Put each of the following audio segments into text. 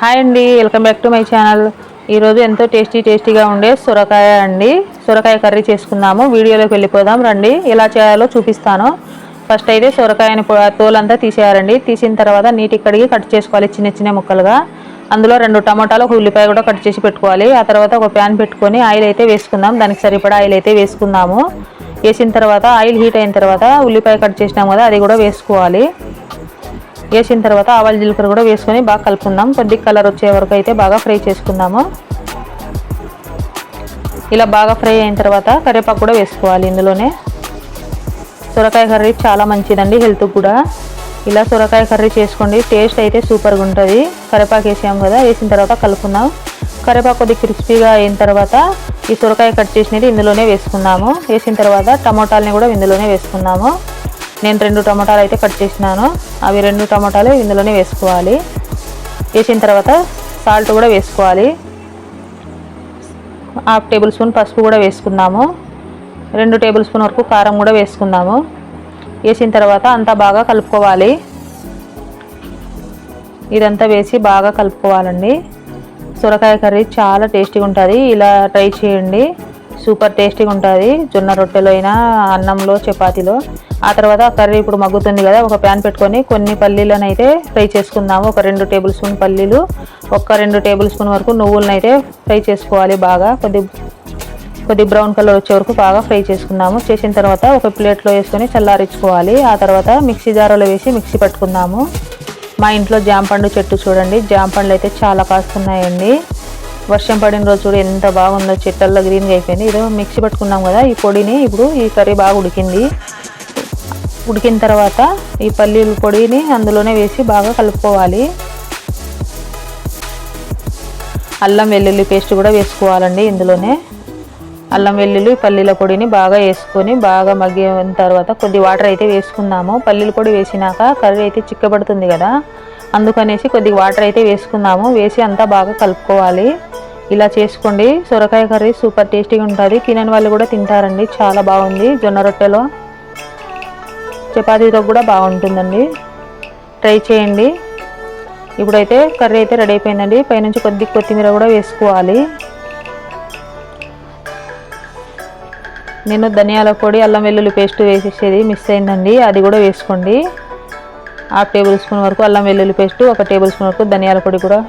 Hi అండి welcome back to my channel. ఈరోజు ఎంతో టేస్టీ టేస్టీగా ఉండే సొరకాయ అండి. సొరకాయ కర్రీ చేసుకుందాము. వీడియోలోకి వెళ్ళిపోదాం రండి. ఎలా చేయాలో చూపిస్తాను. ఫస్ట్ అయితే సొరకాయని తోలంతా తీసేయాలండి. తీసిన తర్వాత నీటి కడిగి కట్ చేసుకోవాలి చిన్న చిన్న ముక్కలుగా. అందులో రెండు టమాటాలు ఒక ఉల్లిపాయ కూడా కట్ చేసి పెట్టుకోవాలి. ఆ తర్వాత ఒక ప్యాన్ పెట్టుకొని ఆయిల్ అయితే వేసుకుందాం. దానికి సరిపడా ఆయిల్ అయితే వేసుకుందాము. వేసిన తర్వాత ఆయిల్ హీట్ అయిన తర్వాత ఉల్లిపాయ కట్ చేసినాం కదా అది కూడా వేసుకోవాలి. వేసిన తర్వాత ఆవాల జీలకర్ర కూడా వేసుకొని బాగా కలుపుకుందాం. కొద్దిగా కలర్ వచ్చే వరకు అయితే బాగా ఫ్రై చేసుకుందాము. ఇలా బాగా ఫ్రై అయిన తర్వాత కరివేపాకు కూడా వేసుకోవాలి ఇందులోనే. సొరకాయ కర్రీ చాలా మంచిదండి హెల్త్కి కూడా. ఇలా సొరకాయ కర్రీ చేసుకోండి టేస్ట్ అయితే సూపర్గా ఉంటుంది. కరివేపాకు వేసాము కదా వేసిన తర్వాత కలుపుకుందాం. కరివేపాకు కొద్దిగా క్రిస్పీగా అయిన తర్వాత ఈ సొరకాయ కట్ చేసినది ఇందులోనే వేసుకుందాము. వేసిన తర్వాత టమోటాలని కూడా ఇందులోనే వేసుకుందాము. నేను రెండు టమోటాలు అయితే కట్ చేసినాను. అవి రెండు టమోటాలు ఇందులోనే వేసుకోవాలి. వేసిన తర్వాత సాల్ట్ కూడా వేసుకోవాలి. హాఫ్ టేబుల్ స్పూన్ పసుపు కూడా వేసుకున్నాము రెండు టేబుల్ స్పూన్ వరకు కారం కూడా వేసుకున్నాము వేసిన తర్వాత అంతా బాగా కలుపుకోవాలి. ఇదంతా వేసి బాగా కలుపుకోవాలండి. సొరకాయ కర్రీ చాలా టేస్టీగా ఉంటుంది. ఇలా ట్రై చేయండి. సూపర్ టేస్టీగా ఉంటుంది. జొన్న రొట్టెలో అయినా అన్నంలో చపాతీలో. ఆ తర్వాత ఆ కర్రీ ఇప్పుడు మగ్గుతుంది కదా ఒక ప్యాన్ పెట్టుకొని కొన్ని పల్లీలను అయితే ఫ్రై చేసుకుందాము. ఒక రెండు టేబుల్ స్పూన్ పల్లీలు ఒక రెండు టేబుల్ స్పూన్ వరకు నువ్వులను అయితే ఫ్రై చేసుకోవాలి బాగా. కొద్ది కొద్ది బ్రౌన్ కలర్ వచ్చే వరకు బాగా ఫ్రై చేసుకుందాము. చేసిన తర్వాత ఒక ప్లేట్లో వేసుకొని చల్లారించుకోవాలి. ఆ తర్వాత మిక్సీ జారలో వేసి మిక్సీ పట్టుకుందాము. మా ఇంట్లో జాంపండు చెట్టు చూడండి. జాంపండ్లు అయితే చాలా కాస్తున్నాయండి. వర్షం పడిన రోజు చూడు ఎంత బాగుందో చెట్టల్లో గ్రీన్గా అయిపోయింది. ఏదో మిక్సీ పట్టుకున్నాం కదా ఈ పొడిని ఇప్పుడు ఈ కర్రీ బాగా ఉడికింది. ఉడికిన తర్వాత ఈ పల్లీల పొడిని అందులోనే వేసి బాగా కలుపుకోవాలి. అల్లం వెల్లుల్లి పేస్ట్ కూడా వేసుకోవాలండి ఇందులోనే. అల్లం వెల్లుల్లి పల్లీల పొడిని బాగా వేసుకొని బాగా మగ్గిన తర్వాత కొద్ది వాటర్ అయితే వేసుకుందాము. పల్లీల పొడి వేసినాక కర్రీ అయితే చిక్కబడుతుంది కదా అందుకనేసి కొద్దిగా వాటర్ అయితే వేసుకుందాము. వేసి అంతా బాగా కలుపుకోవాలి. ఇలా చేసుకోండి. సొరకాయ కర్రీ సూపర్ టేస్టీగా ఉంటుంది. తినని వాళ్ళు కూడా తింటారండి. చాలా బాగుంది. జొన్న రొట్టెలో చపాతీతో కూడా బాగుంటుందండి. ట్రై చేయండి. ఇప్పుడైతే కర్రీ అయితే రెడీ అయిపోయిందండి. పైనుంచి కొద్ది కొత్తిమీర కూడా వేసుకోవాలి. నేను ధనియాల పొడి అల్లం వెల్లుల్లి పేస్ట్ వేసేసేది మిస్ అయిందండి. అది కూడా వేసుకోండి. హాఫ్ టేబుల్ స్పూన్ వరకు అల్లం వెల్లుల్లి పేస్ట్ ఒక టేబుల్ స్పూన్ వరకు ధనియాల పొడి కూడా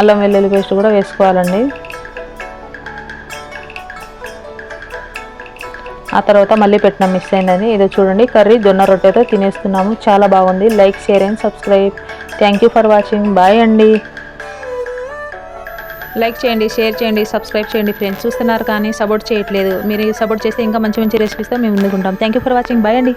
అల్లం వెల్లుల్లి పేస్ట్ కూడా వేసుకోవాలండి. ఆ తర్వాత మళ్ళీ పెట్టిన మిస్ అయిందని ఇది చూడండి కర్రీ జొన్న రొట్టెతో తినేస్తున్నాము. చాలా బాగుంది. Like share and subscribe. Thank you for watching bye అండి. లైక్ చేయండి షేర్ చేయండి సబ్స్క్రైబ్ చేయండి ఫ్రెండ్స్. చూస్తున్నారు కానీ సపోర్ట్ చేయట్లేదు. మీరు సపోర్ట్ చేస్తే ఇంకా మంచి మంచి రెసిపీస్తో మేము ముందుకుంటాం. Thank you for watching bye అండి.